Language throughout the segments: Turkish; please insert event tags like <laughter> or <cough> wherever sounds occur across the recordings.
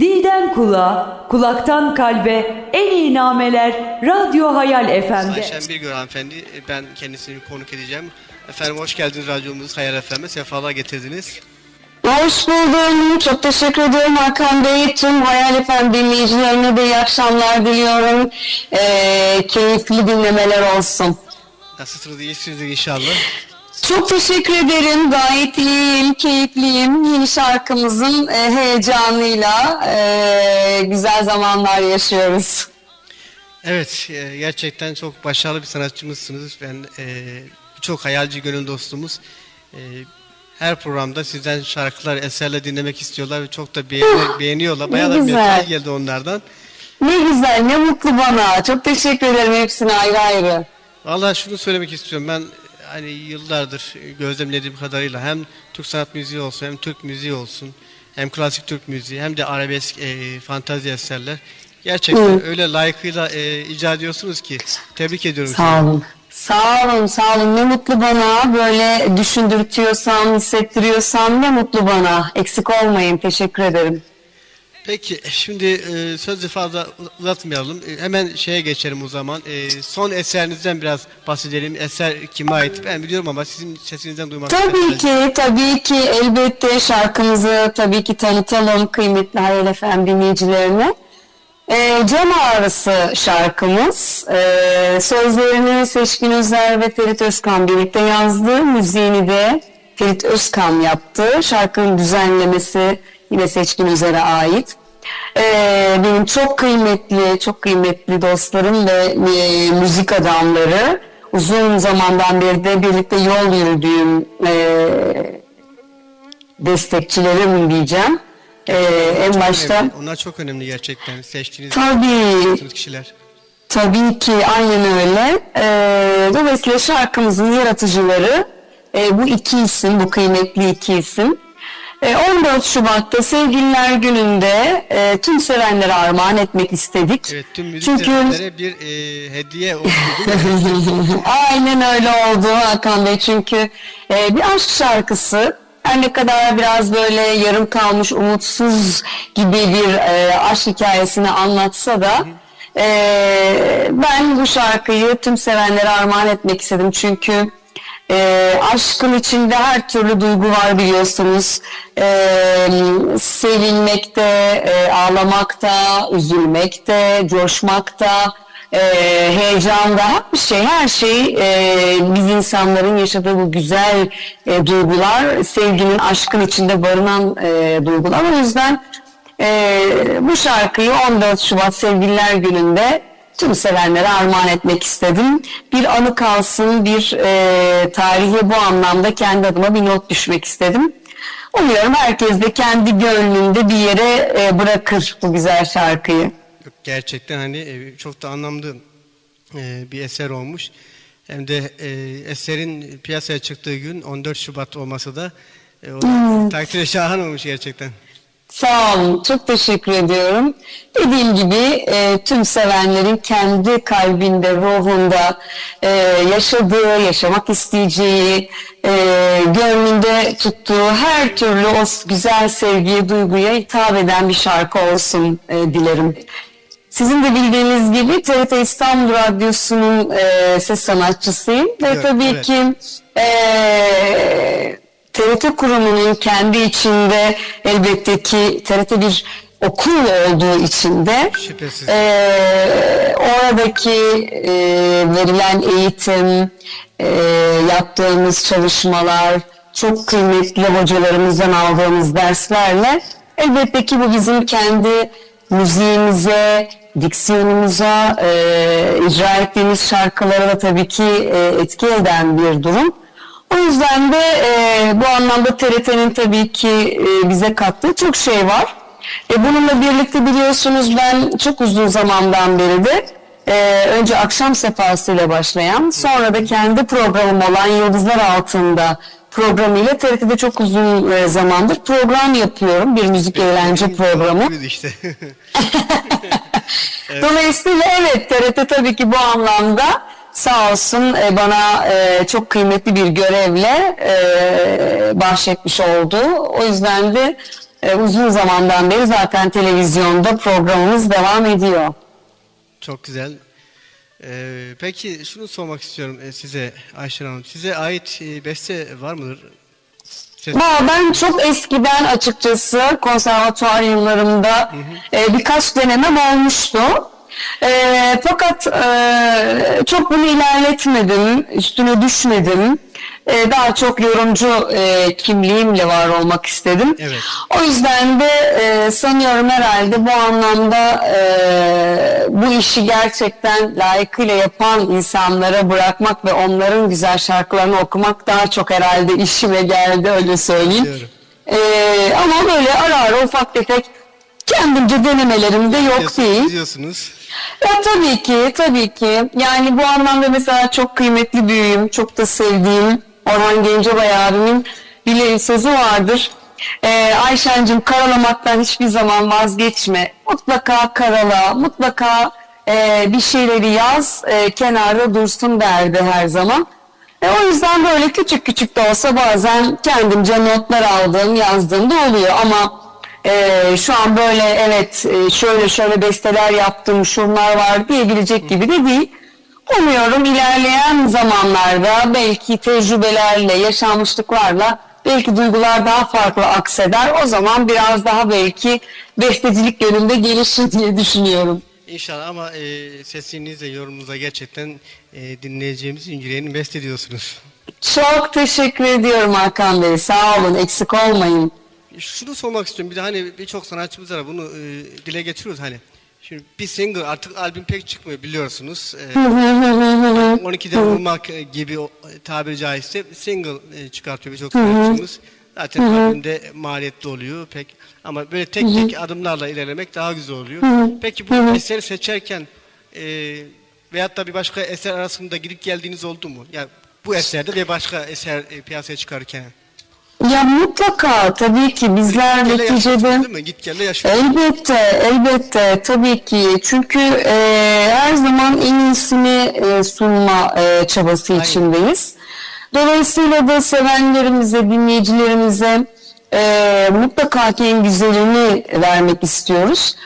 Dilden kulağa, kulaktan kalbe en iyi nameler Radyo Hayal FM'de. Ayşen Birgör hanımefendi. E, Ben kendisini konuk edeceğim. Efendim hoş geldiniz radyomuz Hayal FM'e. Sefalar getirdiniz. Hoş buldum. Çok teşekkür ediyorum Hakan Bey. Tüm Hayal Efem dinleyicilerine de iyi akşamlar diliyorum. Ee, keyifli dinlemeler olsun. Nasılsınız? İyisinizdir inşallah. <laughs> Çok teşekkür ederim. Gayet iyiyim, keyifliyim. Yeni şarkımızın e, heyecanıyla e, güzel zamanlar yaşıyoruz. Evet, e, gerçekten çok başarılı bir sanatçımızsınız. Ben çok hayalci gönül dostumuz. Her programda sizden şarkılar, eserler dinlemek istiyorlar ve çok da beğeni- beğeniyorlar. Bayağı da mesaj geldi onlardan. Ne güzel, ne mutlu bana. Çok teşekkür ederim hepsine ayrı ayrı. Vallahi şunu söylemek istiyorum. Ben hani yıllardır gözlemlediğim kadarıyla hem Türk sanat müziği olsun hem Türk müziği olsun hem klasik Türk müziği hem de arabesk e, fantazi eserler gerçekten öyle layıkıyla e, icra ediyorsunuz ki tebrik ediyorum. Sağ olun. Sağ olun, sağ olun. Ne mutlu bana. Böyle düşündürtüyorsam, hissettiriyorsam ne mutlu bana. Eksik olmayın. Teşekkür ederim. Peki şimdi e, sözü fazla uzatmayalım. E, hemen şeye geçelim o zaman. E, son eserinizden biraz bahsedelim. Eser kime ait? Ben biliyorum ama sizin sesinizden duymak Tabii isterim. ki, tabii ki elbette şarkımızı tabii ki tanıtalım kıymetli Hayal Efem dinleyicilerine. Ee, Cam Ağrısı şarkımız. Ee, sözlerini Seçkin Özer ve Ferit Özkan birlikte yazdı. Müziğini de Ferit Özkan yaptı. Şarkının düzenlemesi yine Seçkin Özer'e ait. Ee, benim çok kıymetli, çok kıymetli dostlarım ve e, müzik adamları. Uzun zamandan beri de birlikte yol yürüdüğüm e, destekçilerim diyeceğim. Ee, en Çok başta önemli. Onlar çok önemli gerçekten. Seçtiğiniz tabii kişiler. Tabii ki aynen öyle. Ee, dolayısıyla şarkımızın yaratıcıları e, bu iki isim, bu kıymetli iki isim. E, 14 Şubat'ta Sevgililer Günü'nde e, tüm sevenlere armağan etmek istedik. Evet tüm müzik Çünkü severlere bir e, hediye oldu <laughs> <laughs> aynen öyle oldu Hakan Bey. Çünkü e, bir aşk şarkısı her ne kadar biraz böyle yarım kalmış, umutsuz gibi bir e, aşk hikayesini anlatsa da e, ben bu şarkıyı tüm sevenlere armağan etmek istedim. Çünkü e, aşkın içinde her türlü duygu var biliyorsunuz. E, sevilmekte, e, ağlamakta, üzülmekte, coşmakta, e, heyecanda, her şey, her şey e, biz insanların yaşadığı bu güzel e, duygular, sevginin, aşkın içinde barınan e, duygular. O yüzden e, bu şarkıyı 14 Şubat Sevgililer Günü'nde tüm sevenlere armağan etmek istedim. Bir anı kalsın, bir e, tarihe bu anlamda kendi adıma bir not düşmek istedim. Umuyorum herkes de kendi gönlünde bir yere e, bırakır bu güzel şarkıyı. Gerçekten hani e, çok da anlamlı e, bir eser olmuş. Hem de e, eserin piyasaya çıktığı gün 14 Şubat olması da o takdire şahan olmuş gerçekten. Sağ olun, çok teşekkür ediyorum. Dediğim gibi e, tüm sevenlerin kendi kalbinde, ruhunda e, yaşadığı, yaşamak isteyeceği, e, gönlünde tuttuğu her türlü o güzel sevgiye, duyguya hitap eden bir şarkı olsun e, dilerim. Sizin de bildiğiniz gibi TRT İstanbul Radyosu'nun e, ses sanatçısıyım ve Evet, tabii evet. ki e, TRT kurumunun kendi içinde elbette ki TRT bir okul olduğu için de Şüphesiz. e, oradaki e, verilen eğitim, e, yaptığımız çalışmalar, çok kıymetli hocalarımızdan aldığımız derslerle elbette ki bu bizim kendi müziğimize, diksiyonumuza, e, icra ettiğimiz şarkılara da tabii ki e, etki eden bir durum. O yüzden de e, bu anlamda TRT'nin tabii ki e, bize kattığı çok şey var. E, bununla birlikte biliyorsunuz ben çok uzun zamandan beri de e, önce akşam sefasıyla başlayan sonra da kendi programım olan Yıldızlar Altında programıyla TRT'de çok uzun e, zamandır program yapıyorum. Bir müzik eğlence programı. İşte. <laughs> Dolayısıyla evet TRT tabii ki bu anlamda sağ olsun e, bana e, çok kıymetli bir görevle e, bahşetmiş oldu. O yüzden de e, uzun zamandan beri zaten televizyonda programımız devam ediyor. Çok güzel. Ee, peki şunu sormak istiyorum size Ayşen Hanım. Size ait beste var mıdır? Ses- ben çok eskiden açıkçası konservatuvar yıllarımda e, birkaç denemem olmuştu. E, fakat e, çok bunu ilerletmedim, üstüne düşmedim. E, daha çok yorumcu e, kimliğimle var olmak istedim. Evet. O yüzden de e, sanıyorum herhalde bu anlamda e, bu işi gerçekten layıkıyla yapan insanlara bırakmak ve onların güzel şarkılarını okumak daha çok herhalde işime geldi öyle söyleyeyim. E, ama böyle ara ara ufak tefek kendimce denemelerim de yok değil. Diyorsunuz. Ya tabii ki, tabii ki. Yani bu anlamda mesela çok kıymetli büyüğüm, çok da sevdiğim Orhan Gencebay abimin bir sözü vardır. Ee, Ayşen'cim karalamaktan hiçbir zaman vazgeçme. Mutlaka karala, mutlaka e, bir şeyleri yaz, e, kenarda dursun derdi her zaman. E, o yüzden böyle küçük küçük de olsa bazen kendimce notlar aldığım, yazdığım da oluyor ama ee, şu an böyle evet e, şöyle şöyle besteler yaptım şunlar var diyebilecek gibi de değil. Umuyorum ilerleyen zamanlarda belki tecrübelerle, yaşanmışlıklarla belki duygular daha farklı akseder. O zaman biraz daha belki bestecilik yönünde gelişir diye düşünüyorum. İnşallah ama e, sesinizle yorumunuza gerçekten e, dinleyeceğimiz yüreğini best ediyorsunuz. Çok teşekkür ediyorum Hakan Bey. Sağ olun, eksik olmayın. Şunu sormak istiyorum. Bir de hani birçok sanatçımız var bunu e, dile getiriyoruz hani. Şimdi bir single artık albüm pek çıkmıyor biliyorsunuz. E, <laughs> 12'de vurmak e, gibi tabiri caizse single e, çıkartıyor birçok sanatçımız. Zaten albümde maliyetli oluyor pek ama böyle tek tek adımlarla ilerlemek daha güzel oluyor. Peki bu eseri seçerken e, veyahut da bir başka eser arasında gidip geldiğiniz oldu mu? Yani bu eserde ve başka eser e, piyasaya çıkarırken. Ya mutlaka tabii ki bizler Gele neticede... yaşıyorsunuz değil mi? Git yaşıyorsunuz. Elbette, elbette tabii ki. Çünkü e, her zaman en iyisini e, sunma e, çabası Aynen. içindeyiz. Dolayısıyla da sevenlerimize, dinleyicilerimize e, mutlaka ki en güzelini vermek istiyoruz.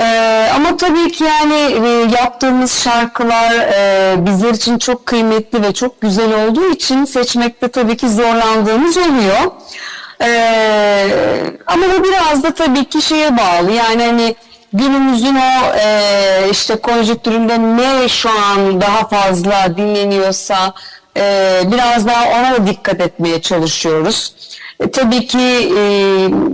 E, ama tabii ki yani e, yaptığımız şarkılar e, bizler için çok kıymetli ve çok güzel olduğu için seçmekte tabii ki zorlandığımız oluyor. Ee, ama bu biraz da tabii ki şeye bağlı. Yani hani günümüzün o e, işte konjonktüründe ne şu an daha fazla dinleniyorsa e, biraz daha ona da dikkat etmeye çalışıyoruz. E, tabii ki e,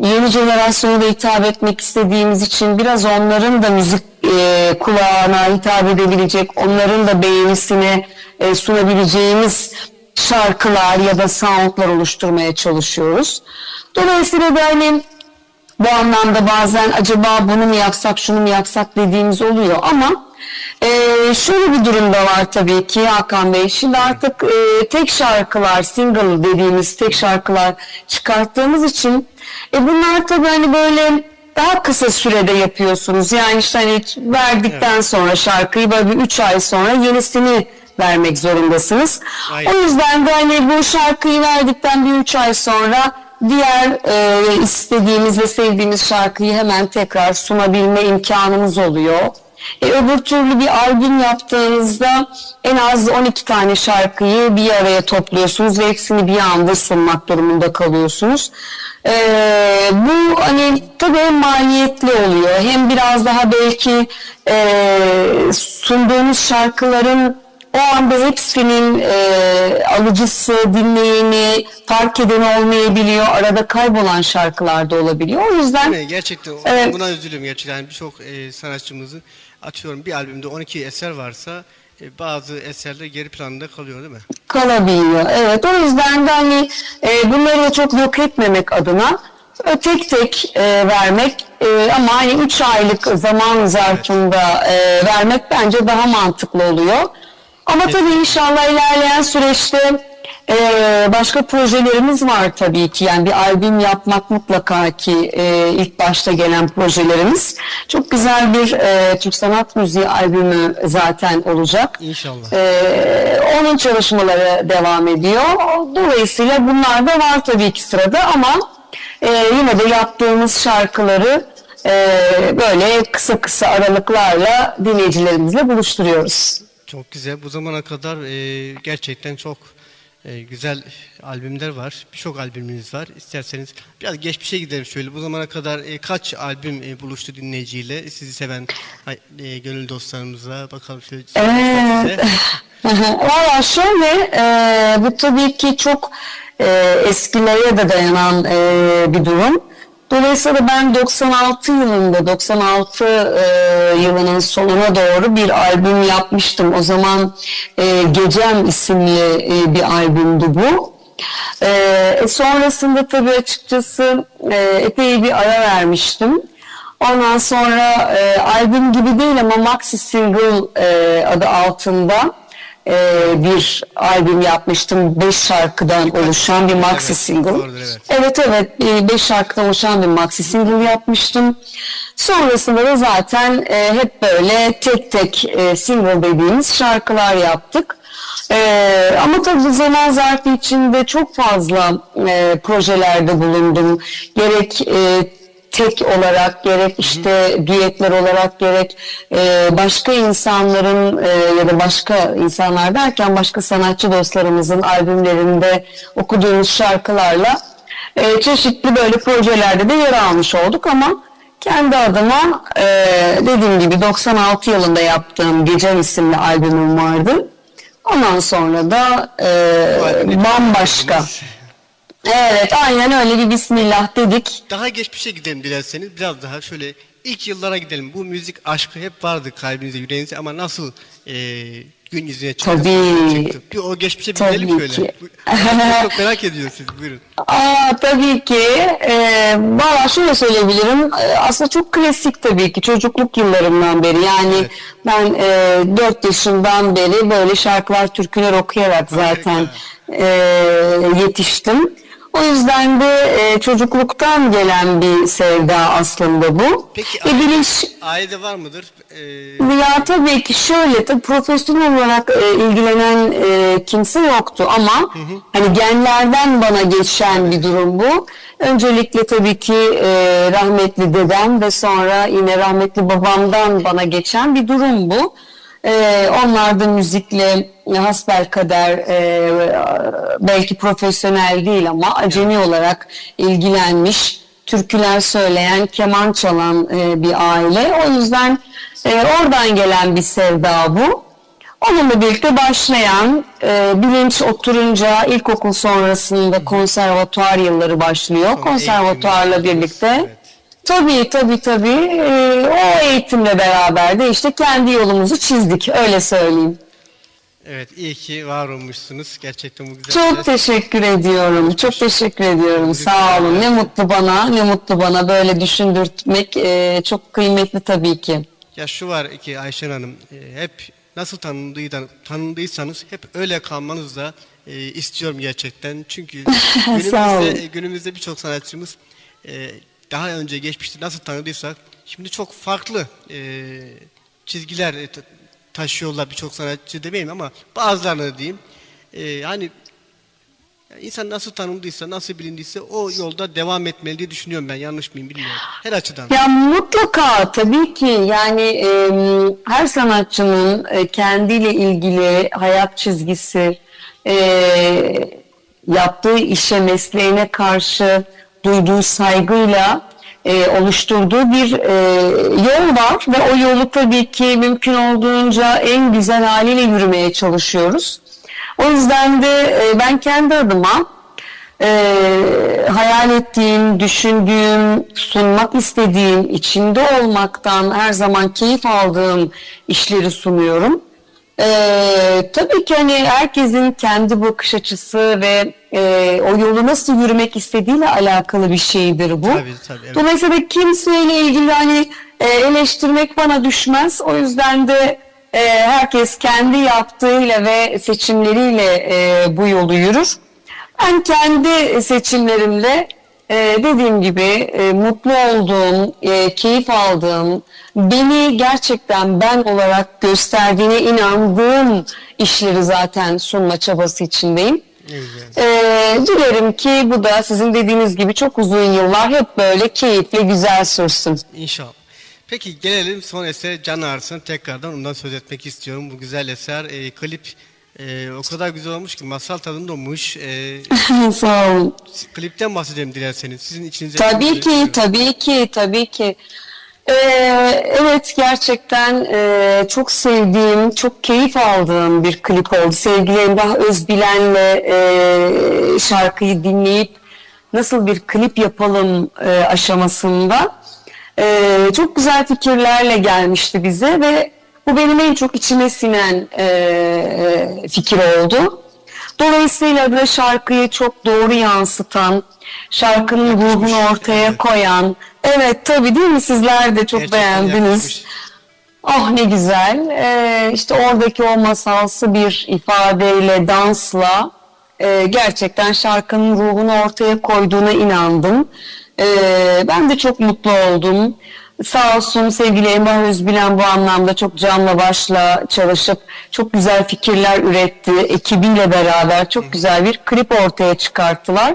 yeni jenerasyona da hitap etmek istediğimiz için biraz onların da müzik e, kulağına hitap edebilecek, onların da beğenisini e, sunabileceğimiz şarkılar ya da soundlar oluşturmaya çalışıyoruz. Dolayısıyla da hani bu anlamda bazen acaba bunu mu yapsak şunu mu yapsak dediğimiz oluyor ama e, şöyle bir durum da var tabii ki Hakan Bey. Şimdi artık e, tek şarkılar, single dediğimiz tek şarkılar çıkarttığımız için e, bunlar tabii hani böyle daha kısa sürede yapıyorsunuz. Yani işte hani verdikten sonra şarkıyı böyle bir 3 ay sonra yenisini vermek zorundasınız. Aynen. O yüzden de hani bu şarkıyı verdikten bir üç ay sonra diğer e, istediğimiz ve sevdiğimiz şarkıyı hemen tekrar sunabilme imkanımız oluyor. E, öbür türlü bir albüm yaptığınızda en az 12 tane şarkıyı bir araya topluyorsunuz ve hepsini bir anda sunmak durumunda kalıyorsunuz. E, bu hani tabii hem maliyetli oluyor hem biraz daha belki e, sunduğunuz şarkıların o anda hepsinin e, alıcısı, dinleyeni, fark eden olmayabiliyor. Arada kaybolan şarkılar da olabiliyor. O yüzden? Gerçekten Evet. buna üzülüyorum gerçekten. Yani birçok e, sanatçımızın atıyorum bir albümde 12 eser varsa e, bazı eserler geri planda kalıyor değil mi? kalabiliyor. Evet o yüzden de hani e, bunları da çok yok etmemek adına e, tek tek e, vermek e, ama hani 3 aylık zaman zarfında e, vermek bence daha mantıklı oluyor. Ama tabii inşallah ilerleyen süreçte e, başka projelerimiz var tabii ki. Yani bir albüm yapmak mutlaka ki e, ilk başta gelen projelerimiz. Çok güzel bir e, Türk Sanat Müziği albümü zaten olacak. İnşallah. Ee, onun çalışmaları devam ediyor. Dolayısıyla bunlar da var tabii ki sırada ama e, yine de yaptığımız şarkıları e, böyle kısa kısa aralıklarla dinleyicilerimizle buluşturuyoruz. Çok güzel. Bu zamana kadar e, gerçekten çok e, güzel albümler var. Birçok albümünüz var. İsterseniz biraz geçmişe gidelim şöyle. Bu zamana kadar e, kaç albüm e, buluştu dinleyiciyle? Sizi seven e, gönül dostlarımıza bakalım şöyle. Evet. <laughs> Valla şöyle e, bu tabii ki çok e, eskilere de dayanan e, bir durum. Dolayısıyla ben 96 yılında 96 e, yılının sonuna doğru bir albüm yapmıştım. O zaman e, Gecem isimli e, bir albümdü bu. E, e, sonrasında tabii açıkçası e, epey bir ara vermiştim. Ondan sonra e, albüm gibi değil ama maxi single e, adı altında e, bir albüm yapmıştım. Beş şarkıdan oluşan bir maxi Evet, single. doğrudur, evet. Evet evet e, beş şarkıdan oluşan bir maxi single yapmıştım. Sonrasında da zaten e, hep böyle tek tek e, single dediğimiz şarkılar yaptık. E, ama tabii zaman zarfı içinde çok fazla e, projelerde bulundum. Gerek e, tek olarak gerek işte düetler olarak gerek e, başka insanların e, ya da başka insanlar derken başka sanatçı dostlarımızın albümlerinde okuduğumuz şarkılarla e, çeşitli böyle projelerde de yer almış olduk ama kendi adıma e, dediğim gibi 96 yılında yaptığım Gecem isimli albümüm vardı. Ondan sonra da e, bambaşka. <laughs> Evet aynen öyle bir bismillah dedik. Daha geçmişe gidelim dilerseniz. Biraz daha şöyle ilk yıllara gidelim. Bu müzik aşkı hep vardı kalbinizde, yüreğinizde ama nasıl e, gün yüzüne çıktı? Tabii. çıktı? Bir o geçmişe bir Tabii gidelim şöyle. ki. Çok merak ediyoruz siz. Buyurun. Aa, tabii ki. Ee, Valla şöyle söyleyebilirim. Ee, aslında çok klasik tabii ki. Çocukluk yıllarımdan beri. Yani Evet. ben e, 4 yaşından beri böyle şarkılar, türküler okuyarak zaten e, yetiştim. O yüzden de e, çocukluktan gelen bir sevda aslında bu. Peki aile- bilinç, Ailede var mıdır? E, ya tabii ki şöyle tabii profesyonel olarak e, ilgilenen e, kimse yoktu ama hani genlerden bana geçen bir durum bu. Öncelikle tabii ki e, rahmetli dedem ve sonra yine rahmetli babamdan bana geçen bir durum bu. E, onlar da müzikle hasbelkader e, belki profesyonel değil ama acemi olarak ilgilenmiş türküler söyleyen, keman çalan e, bir aile. O yüzden e, oradan gelen bir sevda bu. Onunla birlikte başlayan e, bilinç oturunca ilkokul sonrasında konservatuar yılları başlıyor. Konservatuarla birlikte. Tabii tabii tabii. E, o eğitimle beraber de işte kendi yolumuzu çizdik öyle söyleyeyim. evet iyi ki var olmuşsunuz. Gerçekten bu güzel. Çok teşekkür ediyorum. Çok teşekkür ediyorum. Sağ olun. Ne mutlu bana, ne mutlu bana böyle düşündürtmek e, çok kıymetli tabii ki. Ya şu var ki Ayşen Hanım, e, hep nasıl tanındıydan, tanındıysanız hep öyle kalmanızı da e, istiyorum gerçekten. Çünkü <laughs> günümüzde, günümüzde birçok sanatçımız e, daha önce geçmişte nasıl tanıdıysak şimdi çok farklı e, çizgiler e, ta- taşıyorlar birçok sanatçı demeyeyim ama bazılarını diyeyim. E, hani insan nasıl tanındıysa, nasıl bilindiyse o yolda devam etmeli diye düşünüyorum ben. Yanlış mıyım bilmiyorum. Her açıdan. Ya mutlaka tabii ki yani e, her sanatçının e, kendiyle ilgili hayat çizgisi, e, yaptığı işe, mesleğine karşı duyduğu saygıyla e, oluşturduğu bir e, yol var ve o yolu tabii ki mümkün olduğunca en güzel haliyle yürümeye çalışıyoruz. O yüzden de e, ben kendi adıma e, hayal ettiğim, düşündüğüm, sunmak istediğim, içinde olmaktan her zaman keyif aldığım işleri sunuyorum. E, tabii ki hani herkesin kendi bakış açısı ve e, o yolu nasıl yürümek istediğiyle alakalı bir şeydir bu. Tabii, tabii, evet. Dolayısıyla kimseyle ilgili hani e, eleştirmek bana düşmez. O yüzden de e, herkes kendi yaptığıyla ve seçimleriyle e, bu yolu yürür. Ben kendi seçimlerimle e, dediğim gibi e, mutlu olduğum, e, keyif aldığım, beni gerçekten ben olarak gösterdiğine inandığım işleri zaten sunma çabası içindeyim. Ee, dilerim ki bu da sizin dediğiniz gibi çok uzun yıllar hep böyle keyifli, güzel sürsün. İnşallah. Peki gelelim son eser Can Ağrısı'na tekrardan ondan söz etmek istiyorum. Bu güzel eser, e, klip e, o kadar güzel olmuş ki masal tadında olmuş. E, <laughs> Sağ olun. klipten bahsedelim dilerseniz. Sizin içinize... Tabii ki, tabii ki, tabii ki. Ee, evet gerçekten e, çok sevdiğim, çok keyif aldığım bir klip oldu. Sevgili Emrah Özbilen'le e, şarkıyı dinleyip nasıl bir klip yapalım e, aşamasında e, çok güzel fikirlerle gelmişti bize ve bu benim en çok içime sinen e, fikir oldu. Dolayısıyla da şarkıyı çok doğru yansıtan, şarkının ruhunu ortaya evet. koyan, evet tabii değil mi sizler de çok Gerçekten beğendiniz. yakışmış. Oh ne güzel. Ee, işte oradaki o masalsı bir ifadeyle, dansla e, gerçekten şarkının ruhunu ortaya koyduğuna inandım. Ee, ben de çok mutlu oldum. Sağ olsun sevgili Emrah Özbilen bu anlamda çok canla başla çalışıp çok güzel fikirler üretti. Ekibiyle beraber çok güzel bir klip ortaya çıkarttılar.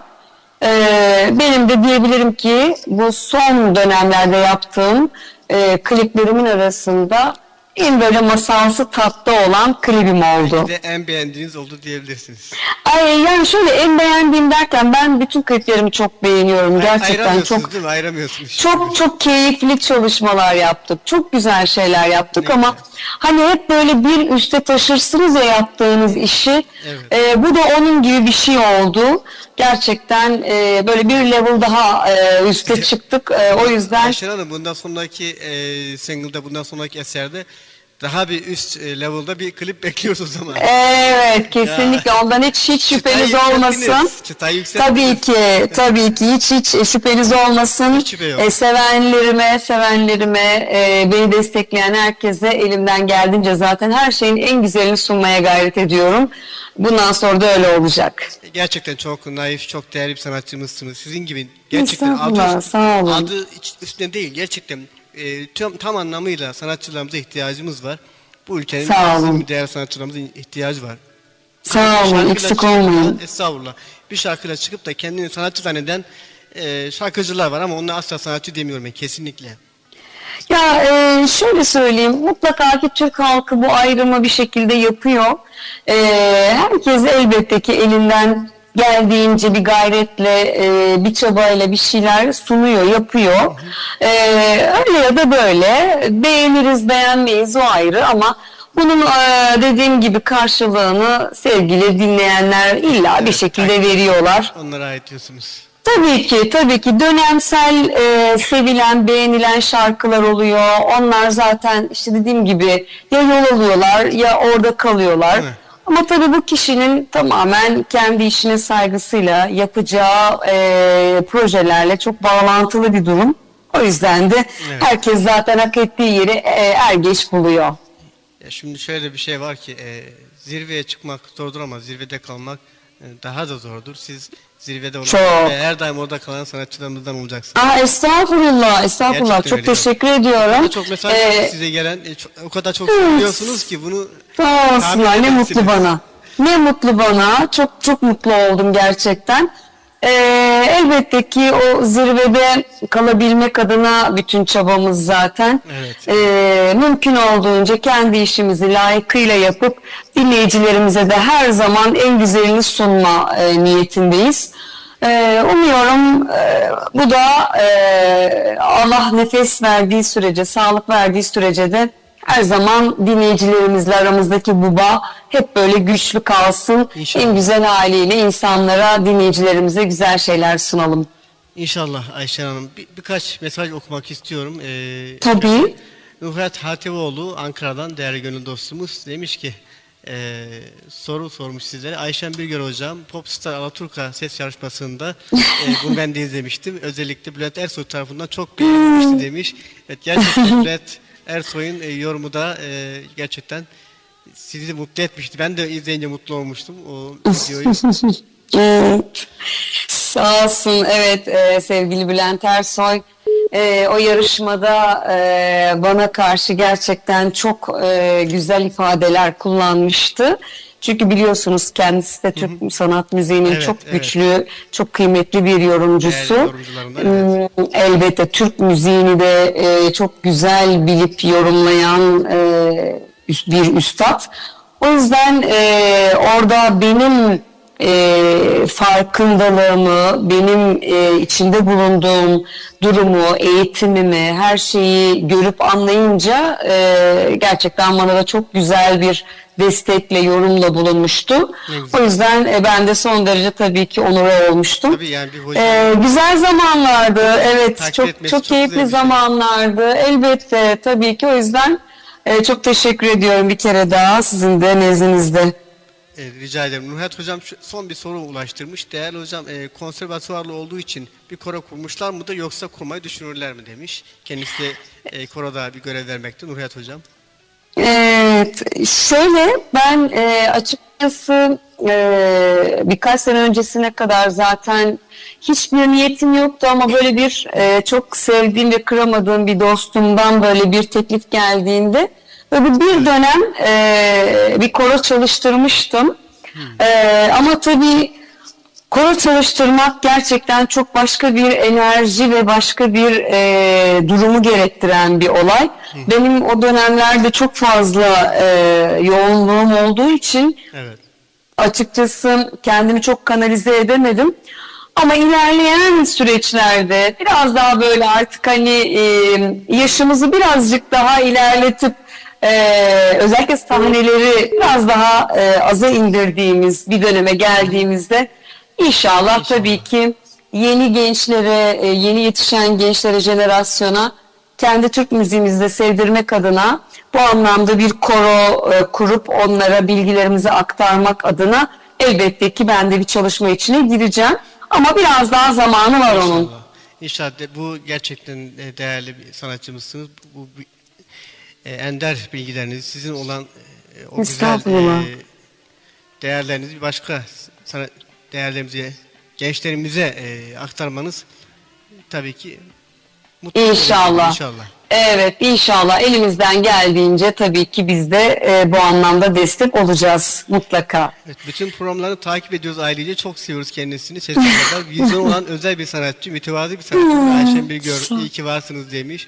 Ee, benim de diyebilirim ki bu son dönemlerde yaptığım e, kliplerimin arasında en böyle masalsı tatlı olan klibim oldu. Bir de en beğendiğiniz oldu diyebilirsiniz. Ay yani şöyle en beğendiğim derken ben bütün kliplerimi çok beğeniyorum. Gerçekten Ayıramıyorsunuz çok değil mi? Ayıramıyorsunuz. çok çok keyifli çalışmalar yaptık. Çok güzel şeyler yaptık Ne ama güzel. Hani hep böyle bir üste taşırsınız ya yaptığınız işi. Evet. Ee, bu da onun gibi bir şey oldu. Gerçekten e, böyle bir level daha e, üste çıktık. E, o yüzden Ayşen Hanım bundan sonraki e, single'da, bundan sonraki eserde daha bir üst e, level'da bir klip <laughs> bekliyoruz o zaman. evet kesinlikle ondan hiç hiç şüpheniz Çıtayı olmasın. Çıtayı. Tabii ki, tabii ki hiç hiç şüpheniz olmasın. Hiç şüphe yok. E, sevenlerime, sevenlerime, e, beni destekleyen herkese elimden geldiğince zaten her şeyin en güzelini sunmaya gayret ediyorum. Bundan sonra da öyle olacak. Gerçekten çok naif, çok değerli bir sanatçımızsınız. Sizin gibi gerçekten adı, sağ olun. adı üstüne değil. Gerçekten e, tam, tam anlamıyla sanatçılarımıza ihtiyacımız var. Bu ülkenin Sağ olun. bizim değerli sanatçılarımıza ihtiyacı var. Sağ Bir olun, eksik çıkıp olmayın. Estağfurullah. Bir şarkıyla çıkıp da kendini sanatçı zanneden e, şarkıcılar var ama onlar asla sanatçı demiyorum ben kesinlikle. Ya e, şöyle söyleyeyim, mutlaka ki Türk halkı bu ayrımı bir şekilde yapıyor. E, herkes elbette ki elinden geldiğince bir gayretle, e, bir çabayla bir şeyler sunuyor, yapıyor. E, öyle ya da böyle beğeniriz, beğenmeyiz o ayrı ama bunun e, dediğim gibi karşılığını sevgili dinleyenler illa bir şekilde takdir. veriyorlar. Onlara ait diyorsunuz. Tabii ki, tabii ki dönemsel e, sevilen, beğenilen şarkılar oluyor. Onlar zaten işte dediğim gibi ya yol alıyorlar ya orada kalıyorlar. Mi? Ama tabii bu kişinin tamamen kendi işine saygısıyla yapacağı e, projelerle çok bağlantılı bir durum. O yüzden de Evet. herkes zaten hak ettiği yeri e, er geç buluyor. Ya şimdi şöyle bir şey var ki e, zirveye çıkmak zordur ama zirvede kalmak e, daha da zordur. Siz zirvede olan Çok. ve her daim orada kalan sanatçılarımızdan olacaksınız. Aa, estağfurullah, estağfurullah. Gerçekten çok öyle. teşekkür ediyorum. çok mesaj Ee, size gelen, e, çok- o kadar çok söylüyorsunuz ki bunu Sağ olsunlar ne mutlu bana. Ne mutlu bana. Çok çok mutlu oldum gerçekten. Ee, elbette ki o zirvede kalabilmek adına bütün çabamız zaten. Evet. Ee, mümkün olduğunca kendi işimizi layıkıyla yapıp dinleyicilerimize de her zaman en güzelini sunma e, niyetindeyiz. Ee, umuyorum e, bu da e, Allah nefes verdiği sürece, sağlık verdiği sürece de her zaman dinleyicilerimizle aramızdaki bu bağ hep böyle güçlü kalsın. İnşallah. En güzel haliyle insanlara, dinleyicilerimize güzel şeyler sunalım. İnşallah Ayşen Hanım bir, birkaç mesaj okumak istiyorum. Ee, Tabii. Nuhret Hatipoğlu Ankara'dan değerli gönül dostumuz demiş ki e, soru sormuş sizlere. Ayşen Birgör hocam Popstar Alaturka ses yarışmasında e, <laughs> bunu ben de izlemiştim. Özellikle Bülent Ersoy tarafından çok beğenilmişti demiş. Evet gerçekten Bülent Ersoy'un e, yorumu da e, gerçekten sizi mutlu etmişti. Ben de izleyince mutlu olmuştum o videoyu. <laughs> Evet. Sağ olsun. Evet e, sevgili Bülent Ersoy e, o yarışmada e, bana karşı gerçekten çok e, güzel ifadeler kullanmıştı. Çünkü biliyorsunuz kendisi de Türk sanat müziğinin Evet, çok evet. güçlü, çok kıymetli bir yorumcusu. Yorumcularından, Hmm, Elbette Türk müziğini de e, çok güzel bilip yorumlayan e, bir üstad. O yüzden e, orada benim e, farkındalığımı, benim e, içinde bulunduğum durumu, eğitimimi, her şeyi görüp anlayınca e, gerçekten bana da çok güzel bir destekle, yorumla bulunmuştu. O yüzden e, ben de son derece tabii ki onure olmuştum. Tabii yani bir hoca Ee, güzel zamanlardı. Evet, Takdir çok etmesi çok çok keyifli bir şey. zamanlardı. Elbette tabii ki o yüzden e, çok teşekkür ediyorum bir kere daha sizin de nezdinizde. E, rica ederim. Nurhat Hocam son bir soru ulaştırmış. Değerli hocam e, konservatuvarlı olduğu için bir koro kurmuşlar mıdır yoksa kurmayı düşünürler mi demiş. Kendisi de e, koroda bir görev vermekte Nurhat Hocam. Evet, şöyle ben e, açıkçası e, birkaç sene öncesine kadar zaten hiçbir niyetim yoktu ama böyle bir e, çok sevdiğim ve kıramadığım bir dostumdan böyle bir teklif geldiğinde böyle bir dönem e, bir koro çalıştırmıştım. E, ama tabii Koro çalıştırmak gerçekten çok başka bir enerji ve başka bir e, durumu gerektiren bir olay. Benim o dönemlerde çok fazla e, yoğunluğum olduğu için Evet. açıkçası kendimi çok kanalize edemedim. Ama ilerleyen süreçlerde biraz daha böyle artık hani e, yaşımızı birazcık daha ilerletip e, özellikle sahneleri biraz daha e, aza indirdiğimiz bir döneme geldiğimizde inşallah, tabii ki yeni gençlere, e, yeni yetişen gençlere, jenerasyona kendi Türk müziğimizi de sevdirmek adına bu anlamda bir koro e, kurup onlara bilgilerimizi aktarmak adına elbette ki ben de bir çalışma içine gireceğim. Ama biraz daha zamanı var onun. İnşallah. İnşallah bu gerçekten e, değerli bir sanatçımızsınız. Bu, bu e, ender bilgileriniz, sizin olan e, o güzel e, değerlerinizi bir başka sanat değerlerimize, gençlerimize e, aktarmanız tabii ki mutlu İnşallah. İnşallah. Evet inşallah elimizden geldiğince tabii ki biz de e, bu anlamda destek olacağız mutlaka. Evet, bütün programlarını takip ediyoruz ailece. Çok seviyoruz kendisini. Sesi kadar <laughs> vizyon olan özel bir sanatçı, mütevazı bir sanatçı. Ayşen Bilgör, iyi ki varsınız demiş.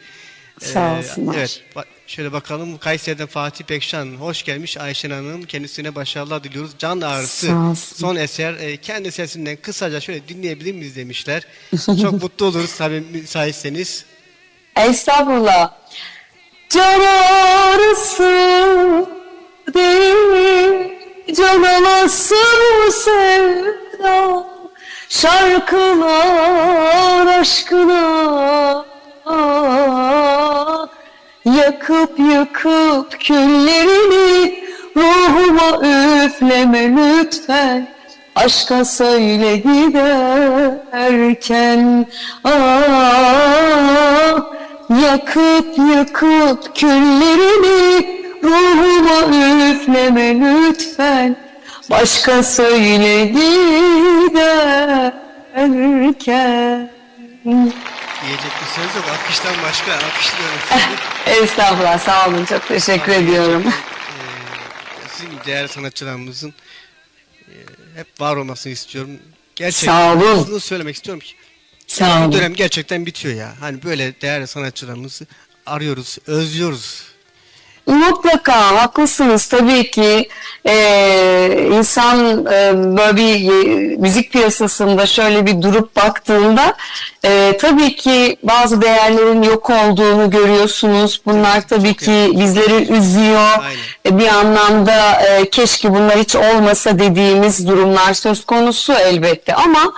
Sağ Ee, olsunlar. Evet, şöyle bakalım. Kayseri'den Fatih Pekşan, hoş gelmiş Ayşen Hanım. Kendisine başarılar diliyoruz. Can ağrısı, son eser. Ee, kendi sesinden kısaca şöyle dinleyebilir miyiz demişler. <laughs> Çok mutlu oluruz tabii müsaitseniz. Estağfurullah. Can ağrısı değil, can alası bu sevda. Şarkılar aşkına küllerini Ruhuma üfleme lütfen. Aşka söyle giderken ah, Yakıp yakıp küllerini Ruhuma üfleme lütfen. Başka söyle giderken Diyecek bir söz yok. Akıştan başka. Akışlıyorum. <laughs> Estağfurullah sağ olun çok teşekkür ediyorum. Ee, sizin gibi değerli sanatçılarımızın e, hep var olmasını istiyorum. Gerçekten Sağ olun. şunu söylemek istiyorum ki Sağ bu olun. dönem gerçekten bitiyor ya. Hani böyle değerli sanatçılarımızı arıyoruz, özlüyoruz. Mutlaka haklısınız tabii ki Ee, insan e, böyle bir e, müzik piyasasında şöyle bir durup baktığında e, tabii ki bazı değerlerin yok olduğunu görüyorsunuz. Bunlar tabii ki bizleri üzüyor. Aynen. E, Bir anlamda e, keşke bunlar hiç olmasa dediğimiz durumlar söz konusu elbette ama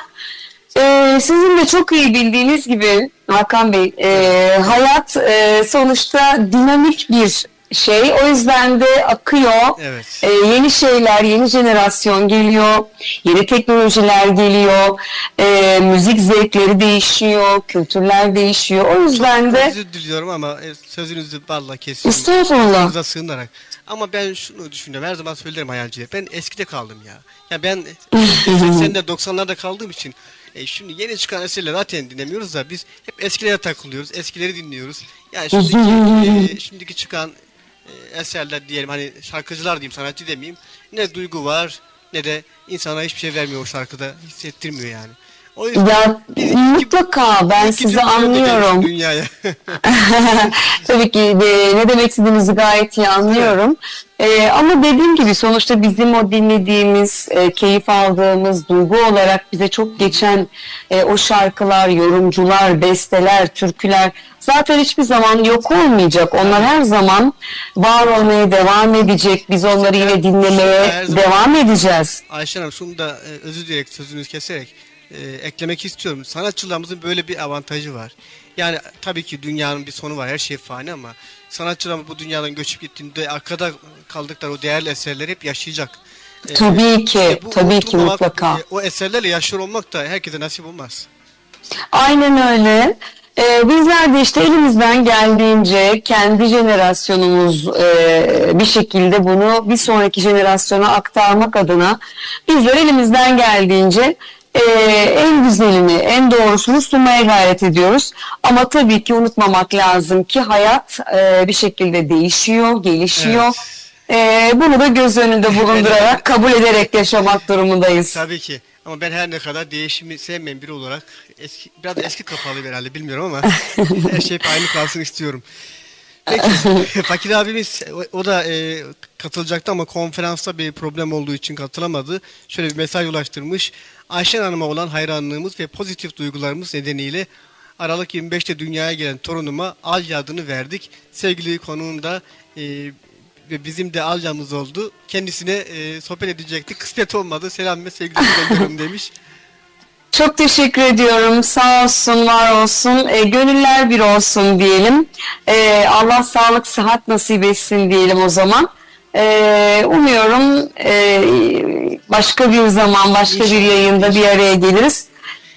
ee, sizin de çok iyi bildiğiniz gibi Hakan Bey, e, hayat e, sonuçta dinamik bir şey. O yüzden de akıyor. Evet. E, yeni şeyler, yeni jenerasyon geliyor. Yeni teknolojiler geliyor. E, müzik zevkleri değişiyor. Kültürler değişiyor. O yüzden de Özür diliyorum ama e, sözünüzü balla kesiyorum. Estağfurullah. Sözünüze sığınarak. Ama ben şunu düşünüyorum. Her zaman söylerim hayalciler. Ben eskide kaldım ya. Ya ben <laughs> 80'de 90'larda kaldığım için e, şimdi yeni çıkan eserleri zaten dinlemiyoruz da biz hep eskilere takılıyoruz. Eskileri dinliyoruz. Yani şimdiki, e, şimdiki çıkan eserler diyelim hani şarkıcılar diyeyim sanatçı demeyeyim ne duygu var ne de insana hiçbir şey vermiyor o şarkıda hissettirmiyor yani. O yüzden Ya biz- mutlaka ben iki sizi anlıyorum. Dünyaya. <laughs> <laughs> Tabii ki de, ne demek istediğinizi gayet iyi anlıyorum. Ee, ama dediğim gibi sonuçta bizim o dinlediğimiz, e, keyif aldığımız duygu olarak bize çok geçen e, o şarkılar, yorumcular, besteler, türküler zaten hiçbir zaman yok olmayacak. Onlar her zaman var olmaya devam edecek. Biz onları yine dinlemeye devam edeceğiz. Ayşen Hanım şunu da e, özür dileyerek sözünüzü keserek e, eklemek istiyorum. Sanatçılarımızın böyle bir avantajı var. Yani tabii ki dünyanın bir sonu var. Her şey fani ama sanatçılarımız bu dünyadan göçüp gittiğinde arkada kaldıkları o değerli eserleri hep yaşayacak. E, Tabii ki, işte bu tabii ki mutlaka. e, O eserlerle yaşıyor olmak da herkese nasip olmaz. Aynen öyle. Ee, bizler de işte elimizden geldiğince kendi jenerasyonumuz e, bir şekilde bunu bir sonraki jenerasyona aktarmak adına bizler elimizden geldiğince e, en güzelini, en doğrusunu sunmaya gayret ediyoruz. Ama tabii ki unutmamak lazım ki hayat e, bir şekilde değişiyor, gelişiyor. E, bunu da göz önünde bulundurarak, kabul ederek yaşamak durumundayız. Tabii ki. Ama ben her ne kadar değişimi sevmeyen biri olarak eski, biraz eski kafalı herhalde bilmiyorum ama <laughs> her şey aynı kalsın istiyorum. Peki <laughs> Fakir abimiz o, o da e, katılacaktı ama konferansta bir problem olduğu için katılamadı. Şöyle bir mesaj ulaştırmış. Ayşen Hanım'a olan hayranlığımız ve pozitif duygularımız nedeniyle Aralık 25'te dünyaya gelen torunuma Alya adını verdik. Sevgili konuğum da e, ve bizim de Alya'mız oldu. Kendisine e, sohbet edecektik. Kısmet olmadı. Selam ve sevgilerimi <laughs> gönderiyorum demiş. Çok teşekkür ediyorum. Sağ olsun, var olsun. E, gönüller bir olsun diyelim. E, Allah sağlık, sıhhat nasip etsin diyelim o zaman. E, umuyorum e, başka bir zaman, başka bir yayında bir araya geliriz.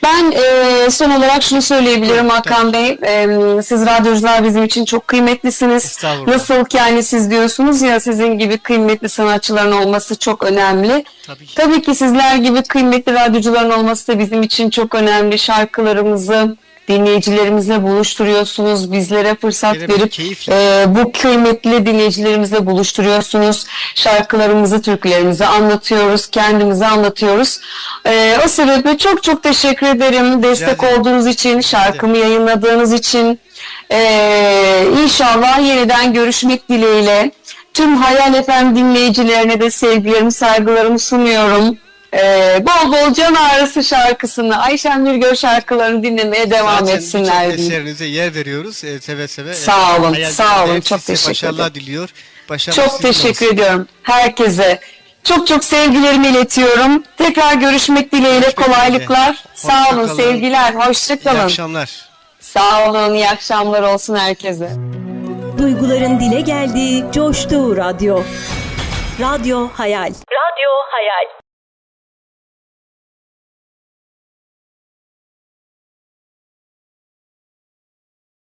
Ben e, son olarak şunu söyleyebilirim Hakan Bey. E, siz radyocular bizim için çok kıymetlisiniz. Nasıl ki yani siz diyorsunuz ya sizin gibi kıymetli sanatçıların olması çok önemli. Tabii ki. Tabii ki sizler gibi kıymetli radyocuların olması da bizim için çok önemli. Şarkılarımızı dinleyicilerimizle buluşturuyorsunuz. Bizlere fırsat demek, verip e, bu kıymetli dinleyicilerimizle buluşturuyorsunuz. Şarkılarımızı, türkülerimizi anlatıyoruz. Kendimizi anlatıyoruz. E, o sebeple çok çok teşekkür ederim. Destek olduğunuz için, şarkımı yayınladığınız için. E, inşallah yeniden görüşmek dileğiyle. Tüm Hayal FM dinleyicilerine de sevgilerimi, saygılarımı sunuyorum. Ee, bol bol can ağrısı şarkısını, Ayşen Nurgör şarkılarını dinlemeye devam Zaten etsinler diyeyim. eserinize yer veriyoruz. e, seve seve. Sağ olun, Hayal sağ olun. Çok teşekkür Başarılar ederim. diliyor. Başarılar Çok teşekkür olsun. ediyorum herkese. Çok çok sevgilerimi iletiyorum. Tekrar görüşmek dileğiyle Görüşmek kolaylıklar. dileğiyle. Sağ olun, Hoşça kalın. sevgiler. İyi Hoşçakalın. akşamlar. Sağ olun, iyi akşamlar olsun herkese. Duyguların dile geldiği, coştuğu radyo. Radyo Hayal. Radyo Hayal.